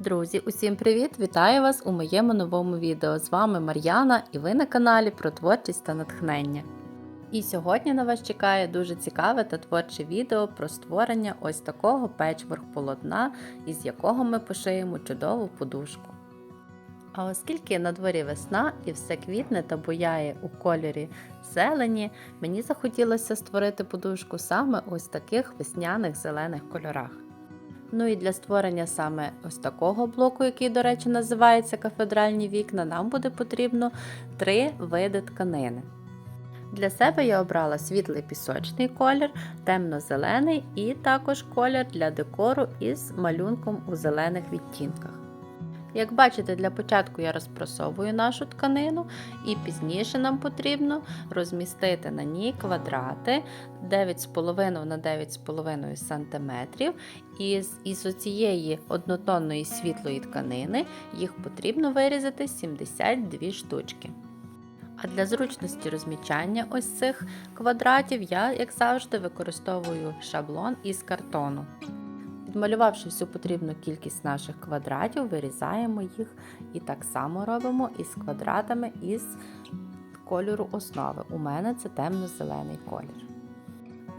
Друзі, усім привіт! Вітаю вас у моєму новому відео. З вами Мар'яна і ви на каналі про творчість та натхнення. І сьогодні на вас чекає дуже цікаве та творче відео про створення ось такого печворк полотна, із якого ми пошиємо чудову подушку. А оскільки на дворі весна і все квітне та буяє у кольорі зелені, мені захотілося створити подушку саме ось таких весняних зелених кольорах. Ну і для створення саме ось такого блоку, який, до речі, називається кафедральні вікна, нам буде потрібно три види тканини. Для себе я обрала світлий пісочний колір, темно-зелений і також колір для декору із малюнком у зелених відтінках. Як бачите, для початку я розпрасовую нашу тканину, і пізніше нам потрібно розмістити на ній квадрати 9,5 на 9,5 см. І з, із цієї однотонної світлої тканини їх потрібно вирізати 72 штучки. А для зручності розмічання ось цих квадратів я, як завжди, використовую шаблон із картону. Підмалювавши всю потрібну кількість наших квадратів, вирізаємо їх і так само робимо із квадратами із кольору основи. У мене це темно-зелений колір.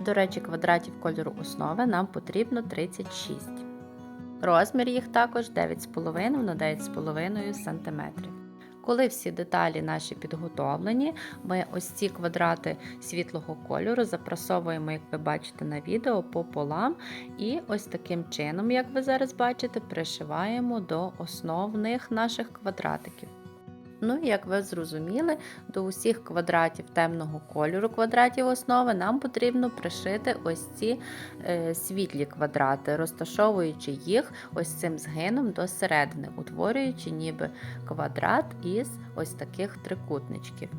До речі, квадратів кольору основи нам потрібно 36. Розмір їх також 9,5 на 9,5 см. Коли всі деталі наші підготовлені, ми ось ці квадрати світлого кольору запрасовуємо, як ви бачите на відео, пополам. І ось таким чином, як ви зараз бачите, пришиваємо до основних наших квадратиків. Ну і як ви зрозуміли, до усіх квадратів темного кольору квадратів основи нам потрібно пришити ось ці е, світлі квадрати, розташовуючи їх ось цим згином до середини, утворюючи ніби квадрат із ось таких трикутничків.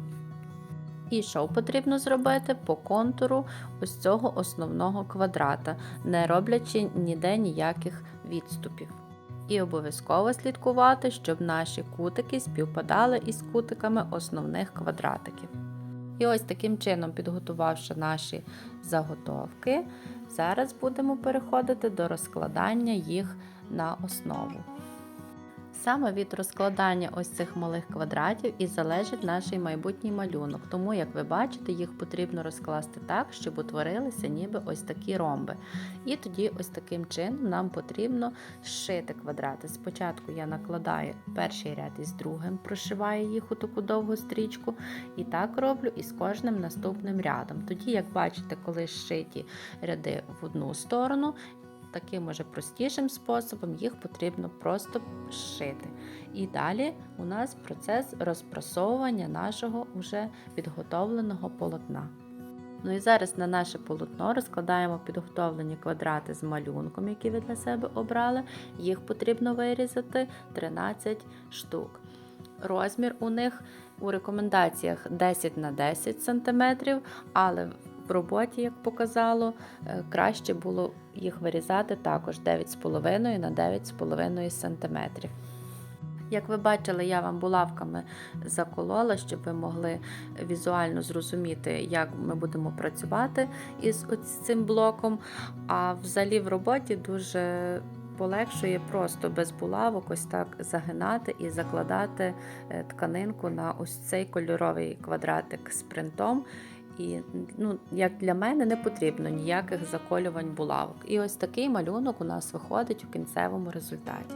І що потрібно зробити по контуру ось цього основного квадрата, не роблячи ніде ніяких відступів. І обов'язково слідкувати, щоб наші кутики співпадали із кутиками основних квадратиків. І ось таким чином, підготувавши наші заготовки, зараз будемо переходити до розкладання їх на основу. Саме від розкладання ось цих малих квадратів і залежить наш майбутній малюнок. Тому, як ви бачите, їх потрібно розкласти так, щоб утворилися ніби ось такі ромби. І тоді ось таким чином нам потрібно зшити квадрати. Спочатку я накладаю перший ряд із другим, прошиваю їх у таку довгу стрічку. І так роблю із кожним наступним рядом. Тоді, як бачите, коли зшиті ряди в одну сторону, таким уже простішим способом їх потрібно просто зшити. І далі у нас процес розпрасовування нашого вже підготовленого полотна. Ну і зараз на наше полотно розкладаємо підготовлені квадрати з малюнком, які ви для себе обрали. Їх потрібно вирізати 13 штук. Розмір у них у рекомендаціях 10 на 10 см, але в роботі, як показало, е, краще було їх вирізати також 9,5 на 9,5 см. Як ви бачили, я вам булавками заколола, щоб ви могли візуально зрозуміти, як ми будемо працювати із цим блоком. А взагалі в роботі дуже полегшує просто без булавок ось так загинати і закладати е, тканинку на ось цей кольоровий квадратик з принтом. І ну, як для мене не потрібно ніяких заколювань булавок. І ось такий малюнок у нас виходить у кінцевому результаті.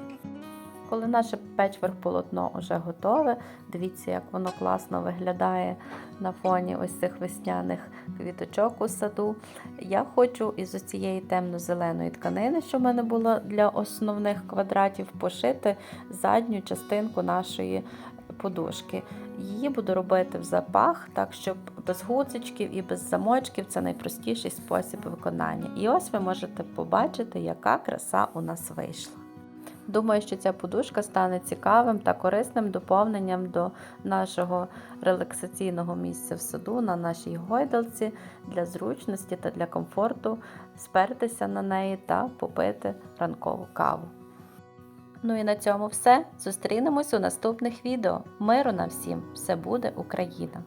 Коли наше печверк полотно вже готове, дивіться, як воно класно виглядає на фоні ось цих весняних квіточок у саду. Я хочу із цієї темно-зеленої тканини, що в мене було для основних квадратів, пошити задню частинку нашої подушки. Її буду робити в запах, так щоб без гудзичків і без замочків це найпростіший спосіб виконання. І ось ви можете побачити, яка краса у нас вийшла. Думаю, що ця подушка стане цікавим та корисним доповненням до нашого релаксаційного місця в саду на нашій гойдалці для зручності та для комфорту спертися на неї та попити ранкову каву. Ну і на цьому все. Зустрінемось у наступних відео. Миру нам всім! Все буде Україна!